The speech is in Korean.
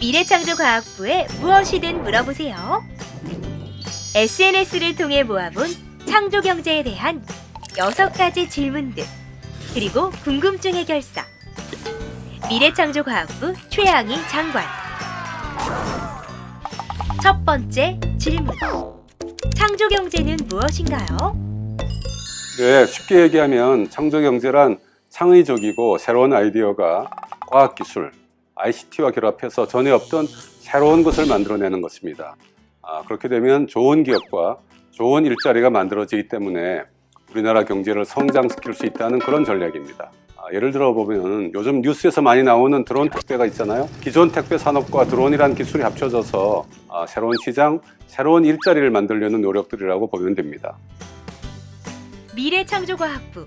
미래창조과학부에 무엇이든 물어보세요. SNS를 통해 모아본 창조 경제에 대한 여섯 가지 질문들 그리고 궁금증 해결사 미래창조과학부 최양희 장관 첫 번째 질문 창조 경제는 무엇인가요? 네, 쉽게 얘기하면 창조 경제란 창의적이고 새로운 아이디어가 과학 기술, ICT와 결합해서 전에 없던 새로운 것을 만들어내는 것입니다. 아, 그렇게 되면 좋은 기업과 좋은 일자리가 만들어지기 때문에 우리나라 경제를 성장시킬 수 있다는 그런 전략입니다. 아, 예를 들어 보면 요즘 뉴스에서 많이 나오는 드론 택배가 있잖아요. 기존 택배 산업과 드론이란 기술이 합쳐져서 아, 새로운 시장, 새로운 일자리를 만들려는 노력들이라고 보면 됩니다. 미래창조과학부